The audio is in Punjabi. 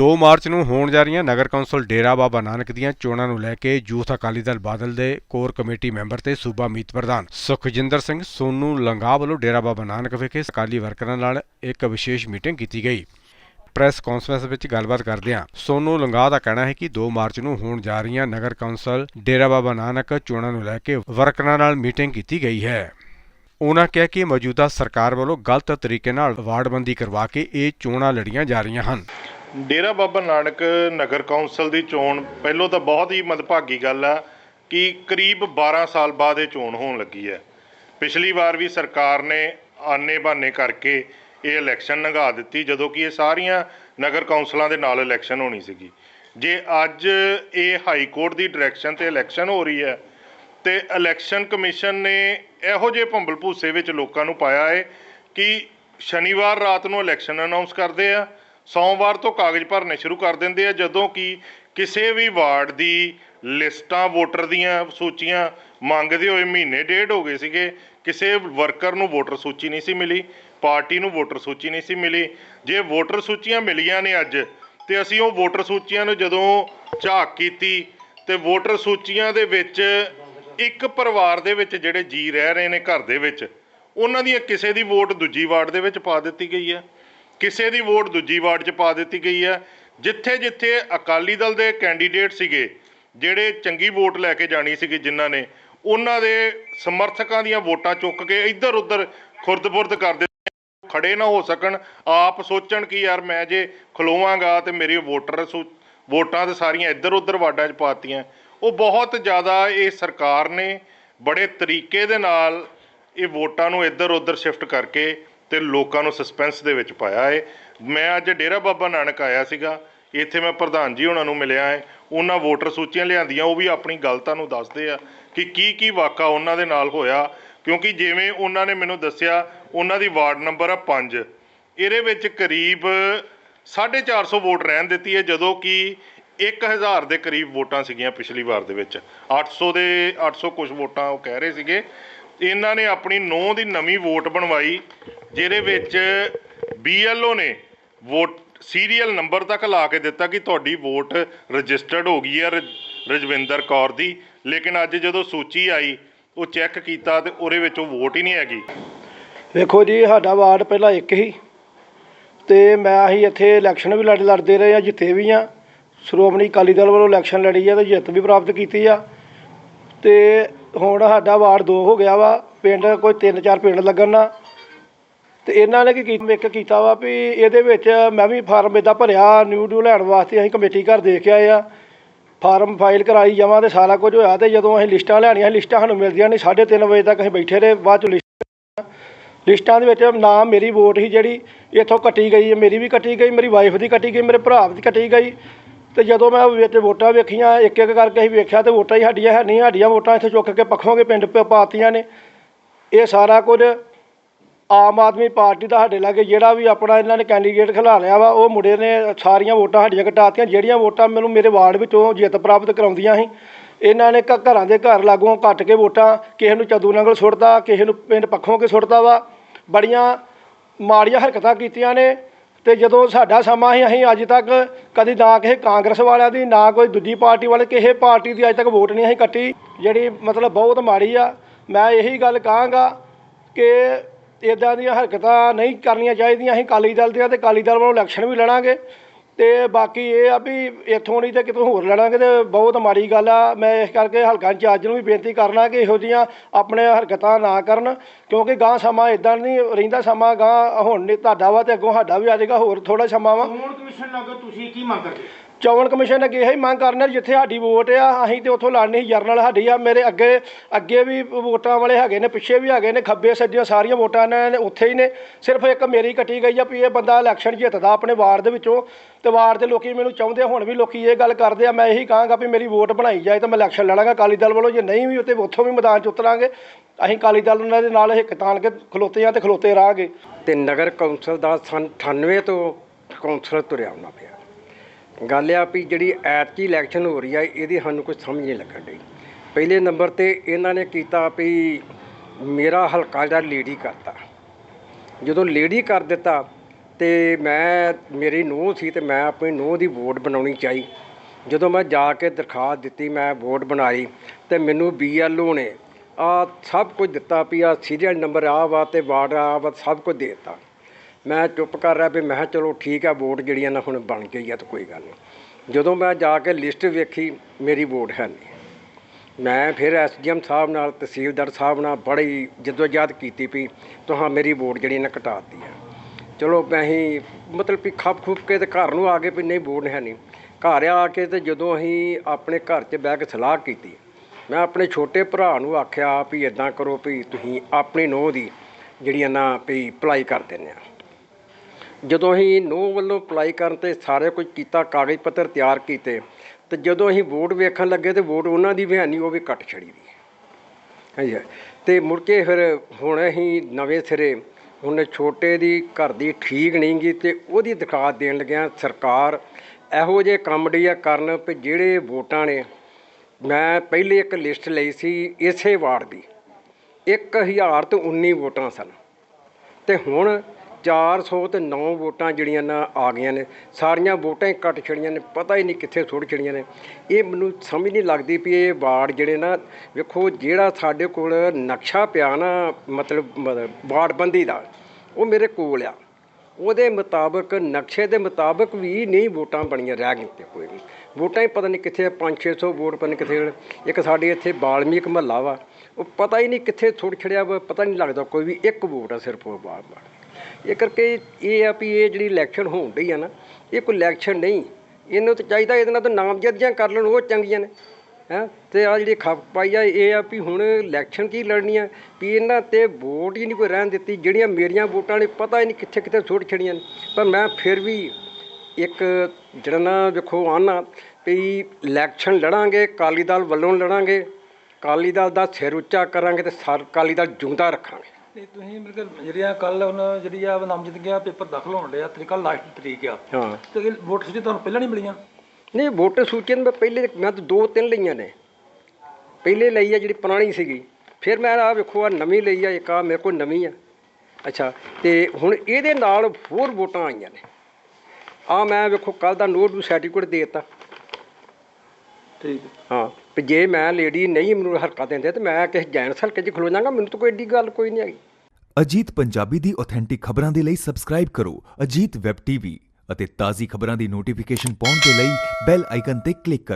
2 ਮਾਰਚ ਨੂੰ ਹੋਣ ਜਾ ਰਹੀਆਂ ਨਗਰ ਕੌਂਸਲ ਡੇਰਾ ਬਾਬਾ ਨਾਨਕ ਦੀਆਂ ਚੋਣਾਂ ਨੂੰ ਲੈ ਕੇ ਯੂਥ ਅਕਾਲੀ ਦਲ ਬਾਦਲ ਦੇ ਕੋਰ ਕਮੇਟੀ ਮੈਂਬਰ ਤੇ ਸੂਬਾ ਮੀਤ ਪ੍ਰਧਾਨ ਸੁਖਜਿੰਦਰ ਸਿੰਘ ਸੋਨੂ ਲੰਗਾ ਵੱਲੋਂ ਡੇਰਾ ਬਾਬਾ ਨਾਨਕ ਵਿਖੇ ਅਕਾਲੀ ਵਰਕਰਾਂ ਨਾਲ ਇੱਕ ਵਿਸ਼ੇਸ਼ ਮੀਟਿੰਗ ਕੀਤੀ ਗਈ। ਪ੍ਰੈਸ ਕਾਨਫਰੰਸ ਵਿੱਚ ਗੱਲਬਾਤ ਕਰਦਿਆਂ ਸੋਨੂ ਲੰਗਾ ਦਾ ਕਹਿਣਾ ਹੈ ਕਿ 2 ਮਾਰਚ ਨੂੰ ਹੋਣ ਜਾ ਰਹੀਆਂ ਨਗਰ ਕੌਂਸਲ ਡੇਰਾ ਬਾਬਾ ਨਾਨਕ ਚੋਣਾਂ ਨੂੰ ਲੈ ਕੇ ਵਰਕਰਾਂ ਨਾਲ ਮੀਟਿੰਗ ਕੀਤੀ ਗਈ ਹੈ। ਉਨ੍ਹਾਂ ਕਿਹਾ ਕਿ ਮੌਜੂਦਾ ਸਰਕਾਰ ਵੱਲੋਂ ਗਲਤ ਤਰੀਕੇ ਨਾਲ ਵਾਰਡਬੰਦੀ ਕਰਵਾ ਕੇ ਇਹ ਚੋਣਾਂ ਲੜੀਆਂ ਜਾ ਰਹੀਆਂ ਹਨ। ਡੇਰਾ ਬਾਬਾ ਨਾਨਕ ਨਗਰ ਕੌਂਸਲ ਦੀ ਚੋਣ ਪਹਿਲੋਂ ਤਾਂ ਬਹੁਤ ਹੀ ਮਦਭਾਗੀ ਗੱਲ ਆ ਕਿ ਕਰੀਬ 12 ਸਾਲ ਬਾਅਦ ਇਹ ਚੋਣ ਹੋਣ ਲੱਗੀ ਹੈ। ਪਿਛਲੀ ਵਾਰ ਵੀ ਸਰਕਾਰ ਨੇ ਆਨੇ ਬਾਨੇ ਕਰਕੇ ਇਹ ਇਲੈਕਸ਼ਨ ਲੰਘਾ ਦਿੱਤੀ, ਜਦੋਂ ਕਿ ਇਹ ਸਾਰੀਆਂ ਨਗਰ ਕੌਂਸਲਾਂ ਦੇ ਨਾਲ ਇਲੈਕਸ਼ਨ ਹੋਣੀ ਸੀਗੀ। ਜੇ ਅੱਜ ਇਹ ਹਾਈ ਕੋਰਟ ਦੀ ਡਾਇਰੈਕਸ਼ਨ ਤੇ ਇਲੈਕਸ਼ਨ ਹੋ ਰਹੀ ਹੈ, ਤੇ ਇਲੈਕਸ਼ਨ ਕਮਿਸ਼ਨ ਨੇ ਇਹੋ ਜਿਹੇ ਭੰਬਲ ਭੂਸੇ ਵਿੱਚ ਲੋਕਾਂ ਨੂੰ ਪਾਇਆ ਹੈ ਕਿ ਸ਼ਨੀਵਾਰ ਰਾਤ ਨੂੰ ਇਲੈਕਸ਼ਨ ਅਨਾਉਂਸ ਕਰਦੇ ਆ ਸੋਮਵਾਰ ਤੋਂ ਕਾਗਜ਼ ਭਰਨੇ ਸ਼ੁਰੂ ਕਰ ਦਿੰਦੇ ਆ, ਜਦੋਂ ਕਿ ਕਿਸੇ ਵੀ ਵਾਰਡ ਦੀ ਲਿਸਟਾਂ ਵੋਟਰ ਦੀਆਂ ਸੂਚੀਆਂ ਮੰਗਦੇ ਹੋਏ ਮਹੀਨੇ ਡੇਢ ਹੋ ਗਏ ਸੀਗੇ, ਕਿਸੇ ਵਰਕਰ ਨੂੰ ਵੋਟਰ ਸੂਚੀ ਨਹੀਂ ਸੀ ਮਿਲੀ, ਪਾਰਟੀ ਨੂੰ ਵੋਟਰ ਸੂਚੀ ਨਹੀਂ ਸੀ ਮਿਲੀ। ਜੇ ਵੋਟਰ ਸੂਚੀਆਂ ਮਿਲੀਆਂ ਨੇ ਅੱਜ, ਤੇ ਅਸੀਂ ਉਹ ਵੋਟਰ ਸੂਚੀਆਂ ਨੂੰ ਜਦੋਂ ਝਾਕ ਕੀਤੀ, ਤੇ ਵੋਟਰ ਸੂਚੀਆਂ ਦੇ ਵਿੱਚ ਇੱਕ ਪਰਿਵਾਰ ਦੇ ਵਿੱਚ ਜਿਹੜੇ ਜੀ ਰਹਿ ਰਹੇ ਨੇ ਘਰ ਦੇ ਵਿੱਚ, ਉਹਨਾਂ ਦੀ ਕਿਸੇ ਦੀ ਵੋਟ ਦੂਜੀ ਵਾਰਡ ਦੇ ਵਿੱਚ ਪਾ ਦਿੱਤੀ ਗਈ ਹੈ। ਕਿਸੇ ਦੀ ਵੋਟ ਦੂਜੀ ਵਾਰਡ 'ਚ ਪਾ ਦਿੱਤੀ ਗਈ ਹੈ। ਜਿੱਥੇ ਜਿੱਥੇ ਅਕਾਲੀ ਦਲ ਦੇ ਕੈਂਡੀਡੇਟ ਸੀਗੇ, ਜਿਹੜੇ ਚੰਗੀ ਵੋਟ ਲੈ ਕੇ ਜਾਣੀ ਸੀਗੀ ਜਿਨ੍ਹਾਂ ਨੇ, ਉਹਨਾਂ ਦੇ ਸਮਰਥਕਾਂ ਦੀਆਂ ਵੋਟਾਂ ਚੁੱਕ ਕੇ ਇੱਧਰ ਉੱਧਰ ਖੁਰਦ-ਬੁਰਦ ਕਰ ਦਿੱਤੇ। ਖੜੇ ਨਾ ਹੋ ਸਕਣ, ਆਪ ਸੋਚਣ ਕਿ ਯਾਰ ਮੈਂ ਜੇ ਖਲੋਵਾਂਗਾ ਤੇ ਮੇਰੀ ਵੋਟਰ ਸੂ- ਵੋਟਾਂ ਤੇ ਸਾਰੀਆਂ ਇੱਧਰ ਉੱਧਰ ਵਾਰਡਾਂ 'ਚ ਪਾਤੀਆਂ। ਉਹ ਬਹੁਤ ਜ਼ਿਆਦਾ ਇਹ ਸਰਕਾਰ ਨੇ ਬੜੇ ਤਰੀਕੇ ਦੇ ਨਾਲ ਇਹ ਵੋਟਾਂ ਨੂੰ ਇੱਧਰ ਉੱਧਰ ਸ਼ਿਫਟ ਕਰਕੇ ਤੇ ਲੋਕਾਂ ਨੂੰ ਸਸਪੈਂਸ ਦੇ ਵਿੱਚ ਪਾਇਆ ਹੈ। ਮੈਂ ਅੱਜ ਡੇਰਾ ਬਾਬਾ ਨਾਨਕ ਆਇਆ ਸੀਗਾ। ਇੱਥੇ ਮੈਂ ਪ੍ਰਧਾਨ ਜੀ ਉਹਨਾਂ ਨੂੰ ਮਿਲਿਆ ਹੈ। ਉਹਨਾਂ ਵੋਟਰ ਸੂਚੀਆਂ ਲਿਆਂਦੀਆਂ, ਉਹ ਵੀ ਆਪਣੀ ਗੱਲ ਤੁਹਾਨੂੰ ਦੱਸਦੇ ਆ ਕਿ ਕੀ ਕੀ ਵਾਕਾ ਉਹਨਾਂ ਦੇ ਨਾਲ ਹੋਇਆ। ਕਿਉਂਕਿ ਜਿਵੇਂ ਉਹਨਾਂ ਨੇ ਮੈਨੂੰ ਦੱਸਿਆ, ਉਹਨਾਂ ਦੀ ਵਾਰਡ ਨੰਬਰ ਆ 5 ਇਹਦੇ ਵਿੱਚ ਕਰੀਬ 450 ਵੋਟ ਰਹਿਣ ਦਿੱਤੀ ਹੈ, ਜਦੋਂ ਕਿ 1000 ਦੇ ਕਰੀਬ ਵੋਟਾਂ ਸੀਗੀਆਂ ਪਿਛਲੀ ਵਾਰ ਦੇ ਵਿੱਚ। 800 ਦੇ 800 ਕੁਝ ਵੋਟਾਂ ਉਹ ਕਹਿ ਰਹੇ ਸੀਗੇ। ਇਹਨਾਂ ਨੇ ਆਪਣੀ 9 ਦੀ ਨਵੀਂ ਵੋਟ ਬਣਵਾਈ, ਜਿਹਦੇ ਵਿੱਚ BLO ਨੇ ਵੋਟ, ਸੀਰੀਅਲ ਨੰਬਰ ਤੱਕ ਲਾ ਕੇ ਦਿੱਤਾ ਕਿ ਤੁਹਾਡੀ ਵੋਟ ਰਜਿਸਟਰਡ ਹੋ ਗਈ ਹੈ ਰਜਵਿੰਦਰ ਕੌਰ ਦੀ। ਲੇਕਿਨ ਅੱਜ ਜਦੋਂ ਸੂਚੀ ਆਈ, ਉਹ ਚੈੱਕ ਕੀਤਾ ਤੇ ਉਹਦੇ ਵਿੱਚ ਉਹ ਵੋਟ ਹੀ ਨਹੀਂ ਹੈਗੀ। ਵੇਖੋ ਜੀ, ਸਾਡਾ ਵਾਰਡ ਪਹਿਲਾਂ ਇੱਕ ਹੀ। ਤੇ ਮੈਂ ਅਸੀਂ ਇੱਥੇ ਇਲੈਕਸ਼ਨ ਵੀ ਲੜ, ਲੜਦੇ ਰਹੇ ਆ ਜਿੱਤੇ ਵੀ ਆ ਸ਼੍ਰੋਮਣੀ ਅਕਾਲੀ ਦਲ ਵੱਲੋਂ ਇਲੈਕਸ਼ਨ ਲੜੀ ਆ ਤੇ ਜਿੱਤ ਵੀ ਪ੍ਰਾਪਤ ਕੀਤੀ ਆ। ਤੇ ਹੁਣ ਸਾਡਾ ਵਾਰਡ ਦੋ ਹੋ ਗਿਆ ਵਾ, ਪਿੰਡ ਕੋਈ ਤਿੰਨ ਚਾਰ ਪਿੰਡ ਲੱਗਣ ਨਾ। ਤੇ ਇਹਨਾਂ ਨੇ ਕੀ ਕੀਤਾ ਇੱਕ ਕੀਤਾ ਵਾ ਵੀ ਇਹਦੇ ਵਿੱਚ ਮੈਂ ਵੀ ਫਾਰਮ ਇਦਾਂ ਭਰਿਆ ਨਿਊ ਡਿਊ ਲੈਣ ਵਾਸਤੇ ਅਸੀਂ ਕਮੇਟੀ ਘਰ ਦੇ ਕੇ ਆਏ ਆ। ਫਾਰਮ ਫਾਈਲ ਕਰਾਈ ਜਾਵਾਂ ਤੇ ਸਾਰਾ ਕੁਝ ਹੋਇਆ ਤੇ ਜਦੋਂ ਅਸੀਂ ਲਿਸਟਾਂ ਲੈਣੀਆਂ, ਲਿਸਟਾਂ ਸਾਨੂੰ ਮਿਲਦੀਆਂ ਨਹੀਂ 3:30 ਵਜੇ ਤੱਕ ਅਸੀਂ ਬੈਠੇ ਰਹੇ, ਬਾਅਦ ਚ ਲਿਸਟ ਲਿਸਟਾਂ ਦੇ ਵਿੱਚ ਨਾਮ ਮੇਰੀ ਵੋਟ ਸੀ ਜਿਹੜੀ, ਇੱਥੋਂ ਕੱਟੀ ਗਈ, ਮੇਰੀ ਵੀ ਕੱਟੀ ਗਈ, ਮੇਰੀ ਵਾਈਫ ਦੀ ਕੱਟੀ ਗਈ, ਮੇਰੇ ਭਰਾ ਦੀ ਕੱਟੀ ਗਈ। ਤੇ ਜਦੋਂ ਮੈਂ ਵਿੱਚ ਵੋਟਾਂ ਵੇਖੀਆਂ ਇੱਕ ਇੱਕ ਕਰਕੇ ਅਸੀਂ ਵੇਖਿਆ ਤੇ ਵੋਟਾਂ ਹੀ ਸਾਡੀਆਂ ਹੈ ਨਹੀਂ, ਸਾਡੀਆਂ ਵੋਟਾਂ ਇੱਥੇ ਚੁੱਕ ਕੇ ਪੱਖੋਂਗੇ ਪਿੰਡ ਪ, ਪਾਤੀਆਂ ਨੇ। ਇਹ ਸਾਰਾ ਕੁਝ ਆਮ ਆਦਮੀ ਪਾਰਟੀ ਦਾ ਸਾਡੇ ਲਾਗੇ ਜਿਹੜਾ ਵੀ ਆਪਣਾ ਇਹਨਾਂ ਨੇ ਕੈਂਡੀਡੇਟ ਖਿਲਾ ਲਿਆ ਵਾ, ਉਹ ਮੁੰਡੇ ਨੇ ਸਾਰੀਆਂ ਵੋਟਾਂ ਸਾਡੀਆਂ ਕਟਾਤੀਆਂ ਜਿਹੜੀਆਂ ਵੋਟਾਂ ਮੈਨੂੰ ਮੇਰੇ ਵਾਰਡ ਵਿੱਚੋਂ ਜਿੱਤ ਪ੍ਰਾਪਤ ਕਰਾਉਂਦੀਆਂ ਸੀ, ਇਹਨਾਂ ਨੇ ਘ- ਘਰਾਂ ਦੇ ਘਰ ਲਾਗੋਂ ਕੱਟ ਕੇ ਵੋਟਾਂ, ਕਿਸੇ ਨੂੰ ਚਦੂ ਨੰਗਲ ਸੁੱਟਦਾ, ਕਿਸੇ ਨੂੰ ਪਿੰਡ ਪੱਖੋਂ ਕੇ ਸੁੱਟਦਾ ਵਾ। ਬੜੀਆਂ ਮਾੜੀਆਂ ਹਰਕਤਾਂ ਕੀਤੀਆਂ ਨੇ। ਤੇ ਜਦੋਂ ਸਾਡਾ ਸਮਾਂ ਸੀ, ਅਸੀਂ ਅੱਜ ਤੱਕ ਕਦੀ ਨਾ ਕਿਸੇ ਕਾਂਗਰਸ ਵਾਲਿਆਂ ਦੀ, ਨਾ ਕੋਈ ਦੂਜੀ ਪਾਰਟੀ ਵਾਲੇ, ਕਿਸੇ ਪਾਰਟੀ ਦੀ ਅੱਜ ਤੱਕ ਵੋਟ ਨਹੀਂ ਅਸੀਂ ਕੱਟੀ। ਜਿਹੜੀ ਮਤਲਬ ਬਹੁਤ ਮਾੜੀ ਆ। ਮੈਂ ਇਹੀ ਗੱਲ ਕਹਾਂਗਾ ਕਿ ਇਦਾਂ ਦੀਆਂ ਹਰਕਤਾਂ ਨਹੀਂ ਕਰਨੀਆਂ ਚਾਹੀਦੀਆਂ। ਅਸੀਂ ਅਕਾਲੀ ਦਲ ਦੇ ਆ ਤੇ ਅਕਾਲੀ ਦਲ ਵੱਲੋਂ ਇਲੈਕਸ਼ਨ ਵੀ ਲੜਾਂਗੇ। ਤੇ ਬਾਕੀ ਇਹ ਆ ਵੀ ਇੱਥੋਂ ਨਹੀਂ ਤੇ ਕਿਤੋਂ ਹੋਰ ਲੜਾਂਗੇ ਤੇ ਬਹੁਤ ਮਾੜੀ ਗੱਲ ਆ। ਮੈਂ ਇਸ ਕਰਕੇ ਹਲਕਾ ਇੰਚਾਰਜ ਨੂੰ ਵੀ ਬੇਨਤੀ ਕਰਨਾ ਕਿ ਇਹੋ ਜਿਹੀਆਂ ਆਪਣੇ ਹਰਕਤਾਂ ਨਾ ਕਰਨ, ਕਿਉਂਕਿ ਗਾਂ ਸਮਾਂ ਇਦਾਂ ਨਹੀਂ ਰਹਿੰਦਾ, ਸਮਾਂ ਗਾਂ ਹੁਣ ਨਹੀਂ ਤੁਹਾਡਾ ਵਾ ਤੇ ਅੱਗੋਂ ਸਾਡਾ ਵੀ ਆ ਜਾਏਗਾ, ਹੋਰ ਥੋੜਾ ਸਮਾਂ ਵਾ। ਚੋਣ ਕਮਿਸ਼ਨ ਨਾਲ ਤੁਸੀਂ ਕੀ ਮੰਗ ਕਰਦੇ? ਚੋਣ ਕਮਿਸ਼ਨ ਅੱਗੇ ਇਹੀ ਮੰਗ ਕਰਨਾ ਜਿੱਥੇ ਸਾਡੀ ਵੋਟ ਆ ਅਸੀਂ ਤੇ ਉੱਥੋਂ ਲੜਨੀ ਸੀ ਜਰਨਲ ਸਾਡੀ ਆ ਮੇਰੇ ਅੱਗੇ ਅੱਗੇ ਵੀ ਵੋਟਾਂ ਵਾਲੇ ਹੈਗੇ ਨੇ ਪਿੱਛੇ ਵੀ ਹੈਗੇ ਨੇ ਖੱਬੇ ਸੱਜੇ ਸਾਰੀਆਂ ਵੋਟਾਂ ਇਹਨਾਂ ਨੇ ਉੱਥੇ ਹੀ ਨੇ। ਸਿਰਫ ਇੱਕ ਮੇਰੀ ਕੱਟੀ ਗਈ ਆ ਵੀ ਇਹ ਬੰਦਾ ਇਲੈਕਸ਼ਨ ਜਿੱਤਦਾ ਆਪਣੇ ਵਾਰਡ ਦੇ ਵਿੱਚੋਂ ਤੇ ਵਾਰਡ ਦੇ ਲੋਕੀ ਮੈਨੂੰ ਚਾਹੁੰਦੇ ਆ, ਹੁਣ ਵੀ ਲੋਕੀ ਇਹ ਗੱਲ ਕਰਦੇ ਆ ਮੈਂ ਇਹੀ ਕਹਾਂਗਾ ਵੀ ਮੇਰੀ ਵੋਟ ਬਣਾਈ ਜਾਏ ਤਾਂ ਮੈਂ ਇਲੈਕਸ਼ਨ ਲੜਾਂਗਾ ਅਕਾਲੀ ਦਲ ਵੱਲੋਂ ਜੇ ਨਹੀਂ ਵੀ ਉੱਤੇ ਉੱਥੋਂ ਵੀ ਮੈਦਾਨ 'ਚ ਉਤਰਾਂਗੇ ਅਸੀਂ ਅਕਾਲੀ ਦਲ ਉਹਨਾਂ ਦੇ ਨਾਲ ਹਿੱਕ ਤਾਣ ਕੇ ਖਲੋਤੇ ਆ ਤੇ ਖਲੋਤੇ ਰਹਾਂਗੇ। ਤੇ ਨਗਰ ਕੌਂਸਲ ਦਾ ਸਨ 98 ਤੋਂ ਕੌਂਸਲਰ ਤੁਰਿਆ ਆਉਣਾ ਪਿਆ। ਗੱਲ ਆ ਵੀ ਜਿਹੜੀ ਐਤਕੀ ਇਲੈਕਸ਼ਨ ਹੋ ਰਹੀ ਆ, ਇਹਦੀ ਸਾਨੂੰ ਕੋਈ ਸਮਝ ਨਹੀਂ ਲੱਗਣ ਡਈ। ਪਹਿਲੇ ਨੰਬਰ ਤੇ ਇਹਨਾਂ ਨੇ ਕੀਤਾ ਵੀ ਮੇਰਾ ਹਲਕਾ ਜਿਹੜਾ ਲੇਡੀ ਕਰਤਾ। ਜਦੋਂ ਲੇਡੀ ਕਰ ਦਿੱਤਾ ਤੇ ਮੈਂ, ਮੇਰੀ ਨੂੰਹ ਸੀ ਤੇ ਮੈਂ ਆਪਣੀ ਨੂੰਹ ਦੀ ਵੋਟ ਬਣਾਉਣੀ ਚਾਹੀ। ਜਦੋਂ ਮੈਂ ਜਾ ਕੇ ਦਰਖਾਸਤ ਦਿੱਤੀ, ਮੈਂ ਵੋਟ ਬਣਾਈ ਤੇ ਮੈਨੂੰ ਬੀਐਲਓ ਨੇ ਆ ਸਭ ਕੁਝ ਦਿੱਤਾ ਵੀ ਆ ਸੀਰੀਅਲ ਨੰਬਰ ਆ ਵਾ ਤੇ ਵਾਰਡ ਆ ਵਾ ਸਭ ਕੁਝ ਦੇ ਦਿੱਤਾ। ਮੈਂ ਚੁੱਪ ਕਰ ਰਿਹਾ ਵੀ ਮੈਂ ਕਿਹਾ ਚਲੋ ਠੀਕ ਆ, ਵੋਟ ਜਿਹੜੀ ਆ ਨਾ ਹੁਣ ਬਣ ਗਈ ਆ ਤਾਂ ਕੋਈ ਗੱਲ ਨਹੀਂ। ਜਦੋਂ ਮੈਂ ਜਾ ਕੇ ਲਿਸਟ ਵੇਖੀ, ਮੇਰੀ ਵੋਟ ਹੈ ਨਹੀਂ। ਮੈਂ ਫਿਰ ਐਸਡੀਐਮ ਸਾਹਿਬ ਨਾਲ, ਤਹਿਸੀਲਦਾਰ ਸਾਹਿਬ ਨਾਲ ਬੜੀ ਜਦੋਜਹਿਦ ਕੀਤੀ ਵੀ ਤੁਹਾਂ ਮੇਰੀ ਵੋਟ ਜਿਹੜੀ ਨਾ ਕਟਾਤੀ ਆ। ਚਲੋ ਅਸੀਂ ਮਤਲਬ ਵੀ ਖੱਪ ਖੁੱਪ ਕੇ ਤੇ ਘਰ ਨੂੰ ਆ ਗਏ ਵੀ ਨਹੀਂ, ਵੋਟ ਹੈ ਨਹੀਂ। ਘਰ ਆ ਕੇ ਤੇ ਜਦੋਂ ਅਸੀਂ ਆਪਣੇ ਘਰ 'ਚ ਬਹਿ ਕੇ ਸਲਾਹ ਕੀਤੀ, ਮੈਂ ਆਪਣੇ ਛੋਟੇ ਭਰਾ ਨੂੰ ਆਖਿਆ ਵੀ ਇਦਾਂ ਕਰੋ ਵੀ ਤੁਸੀਂ ਆਪਣੀ ਨੂੰਹ ਦੀ ਜਿਹੜੀ ਆ ਨਾ ਵੀ ਅਪਲਾਈ ਕਰ ਦਿੰਦੇ ਆ। ਜਦੋਂ ਅਸੀਂ ਨੂੰਹ ਵੱਲੋਂ ਅਪਲਾਈ ਕਰਨ ਤੇ ਸਾਰੇ ਕੁਝ ਕੀਤਾ, ਕਾਗਜ਼ ਪੱਤਰ ਤਿਆਰ ਕੀਤੇ ਅਤੇ ਜਦੋਂ ਅਸੀਂ ਵੋਟ ਵੇਖਣ ਲੱਗੇ ਤਾਂ ਵੋਟ ਉਹਨਾਂ ਦੀ ਵੀ ਹੈ ਨਹੀਂ, ਉਹ ਵੀ ਕੱਟ ਛੜੀ ਦੀ ਹਾਂਜੀ। ਅਤੇ ਮੁੜ ਕੇ ਫਿਰ ਹੁਣ ਅਸੀਂ ਨਵੇਂ ਸਿਰੇ, ਹੁਣ ਛੋਟੇ ਦੀ ਘਰ ਦੀ ਠੀਕ ਨਹੀਂ ਗੀ ਅਤੇ ਉਹਦੀ ਦਿਖਾਤ ਦੇਣ ਲੱਗਿਆ ਸਰਕਾਰ। ਇਹੋ ਜਿਹੇ ਕੰਮ ਡਈ ਆ ਕਰਨ ਵੀ ਜਿਹੜੇ ਵੋਟਾਂ ਨੇ, ਮੈਂ ਪਹਿਲੇ ਇੱਕ ਲਿਸਟ ਲਈ ਸੀ ਇਸੇ ਵਾਰਡ ਦੀ। 1000 ਤੋਂ 19 ਵੋਟਾਂ ਸਨ। ਅਤੇ ਹੁਣ 400 ਤੇ 9 ਵੋਟਾਂ ਜਿਹੜੀਆਂ ਨਾ ਆ ਗਈਆਂ ਨੇ। ਸਾਰੀਆਂ ਵੋਟਾਂ ਹੀ ਕੱਟ ਛੜੀਆਂ ਨੇ, ਪਤਾ ਹੀ ਨਹੀਂ ਕਿੱਥੇ ਸੁੱਟ ਛੜੀਆਂ ਨੇ। ਇਹ ਮੈਨੂੰ ਸਮਝ ਨਹੀਂ ਲੱਗਦੀ ਵੀ ਇਹ ਵਾਰਡ ਜਿਹੜੇ ਨਾ, ਵੇਖੋ ਜਿਹੜਾ ਸਾਡੇ ਕੋਲ ਨਕਸ਼ਾ ਪਿਆ ਨਾ, ਮਤਲਬ ਵਾਰਡਬੰਦੀ ਦਾ, ਉਹ ਮੇਰੇ ਕੋਲ ਆ। ਉਹਦੇ ਮੁਤਾਬਕ, ਨਕਸ਼ੇ ਦੇ ਮੁਤਾਬਕ ਵੀ ਨਹੀਂ ਵੋਟਾਂ ਬਣੀਆਂ ਰਹਿ ਗਈਆਂ ਤੇ ਕੋਈ ਵੀ। ਵੋਟਾਂ ਹੀ ਪਤਾ ਨਹੀਂ ਕਿੱਥੇ 5-600 ਵੋਟ ਪਤਾ ਕਿੱਥੇ ਇੱਕ ਸਾਡੇ ਇੱਥੇ ਬਾਲਮੀਕ ਮਹੱਲਾ ਵਾ, ਉਹ ਪਤਾ ਹੀ ਨਹੀਂ ਕਿੱਥੇ ਸੁੱਟ ਛੜਿਆ ਵਾ, ਪਤਾ ਨਹੀਂ ਲੱਗਦਾ ਕੋਈ ਵੀ ਇੱਕ ਵੋਟ ਆ ਸਿਰਫ ਉਹ ਬਾਰ ਬਾਰ ਇਹ ਕਰਕੇ ਇਹ ਆ ਵੀ ਇਹ ਜਿਹੜੀ ਇਲੈਕਸ਼ਨ ਹੋਣ ਡਈ ਆ ਨਾ, ਇਹ ਕੋਈ ਇਲੈਕਸ਼ਨ ਨਹੀਂ। ਇਹਨੂੰ ਤਾਂ ਚਾਹੀਦਾ ਇਹਦੇ ਨਾਲ ਤਾਂ ਨਾਮਜ਼ਦਗੀਆਂ ਕਰ ਲੈਣ, ਉਹ ਚੰਗੀਆਂ ਨੇ। ਹੈਂ? ਤੇ ਆ ਜਿਹੜੀ ਖੱਪ ਪਾਈ ਆ, ਇਹ ਆ ਵੀ ਹੁਣ ਇਲੈਕਸ਼ਨ ਕੀ ਲੜਨੀ ਆ ਵੀ ਇਹਨਾਂ ਤੇ ਵੋਟ ਹੀ ਨਹੀਂ ਕੋਈ ਰਹਿਣ ਦਿੱਤੀ, ਜਿਹੜੀਆਂ ਮੇਰੀਆਂ ਵੋਟਾਂ ਨੇ, ਪਤਾ ਹੀ ਨਹੀਂ ਕਿੱਥੇ ਕਿੱਥੇ ਸੁੱਟ ਛੜੀਆਂ ਨੇ। ਪਰ ਮੈਂ ਫਿਰ ਵੀ ਇੱਕ ਜਿਹੜਾ ਨਾ ਵੇਖੋ ਆਨਾ ਵੀ ਇਲੈਕਸ਼ਨ ਲੜਾਂਗੇ, ਅਕਾਲੀ ਦਲ ਵੱਲੋਂ ਲੜਾਂਗੇ, ਅਕਾਲੀ ਦਲ ਦਾ ਸਿਰ ਉੱਚਾ ਕਰਾਂਗੇ ਤੇ ਸਰ ਅਕਾਲੀ ਦਲ ਜੁੰਦਾ ਰੱਖਾਂਗੇ। ਤੇ ਤੁਸੀਂ ਮੇਰੇ ਕੋਲ ਜਿਹੜੀਆਂ ਕੱਲ ਹੁਣ ਜਿਹੜੀ ਆ ਨਾਮਜ਼ਦਗੀਆਂ ਪੇਪਰ ਦਾਖਲ ਹੋਣ ਡਿਆ ਤਰੀਕਾ ਲਾਸਟ ਤਰੀਕ ਆ। ਹਾਂ। ਤੇ ਇਹ ਵੋਟ ਸੂਚੀ ਤੁਹਾਨੂੰ ਪਹਿਲਾਂ ਨਹੀਂ ਮਿਲੀਆਂ? ਨਹੀਂ ਵੋਟਰ ਸੂਚੀ ਮੈਂ ਪਹਿਲੇ ਮੈਂ ਤਾਂ ਦੋ ਤਿੰਨ ਲਈਆਂ ਨੇ। ਪਹਿਲੇ ਲਈ ਆ ਜਿਹੜੀ ਪੁਰਾਣੀ ਸੀਗੀ। ਫਿਰ ਮੈਂ ਆ ਵੇਖੋ ਆ ਨਵੀਂ ਲਈ ਆ ਇੱਕ ਆ ਮੇਰੇ ਕੋਲ ਨਵੀਂ ਆ। ਅੱਛਾ ਤੇ ਹੁਣ ਇਹਦੇ ਨਾਲ ਹੋਰ ਵੋਟਾਂ ਆਈਆਂ ਨੇ। ਆ ਮੈਂ ਵੇਖੋ ਕੱਲ ਦਾ ਨੋਟ ਨੂੰ ਸਰਟੀਫਿਕੇਟ ਦੇ ਦਿੱਤਾ। ਠੀਕ ਹੈ। ਤੇ ਜੇ ਮੈਂ ਲੇਡੀ ਨਹੀਂ ਮੈਨੂੰ ਹਰਕਤ ਦਿੰਦੇ ਤੇ ਮੈਂ ਕਿਸੇ ਜੈਂਟਸ ਹਲਕੇ 'ਚ ਖਲੋ ਜਾਵਾਂਗਾ ਮੈਨੂੰ ਤਾਂ ਕੋਈ ਏਡੀ ਗੱਲ ਕੋਈ ਨਹੀਂ ਹੈਗੀ। ਅਜੀਤ ਪੰਜਾਬੀ ਦੀ ਆਥੈਂਟਿਕ ਖਬਰਾਂ ਦੇ ਲਈ ਸਬਸਕ੍ਰਾਈਬ ਕਰੋ ਅਜੀਤ ਵੈਬ ਟੀਵੀ ਅਤੇ ਤਾਜ਼ੀ ਖਬਰਾਂ ਦੀ ਨੋਟੀਫਿਕੇਸ਼ਨ ਪਾਉਣ ਦੇ ਲਈ ਬੈਲ ਆਈਕਨ ਤੇ ਕਲਿੱਕ ਕਰੋ।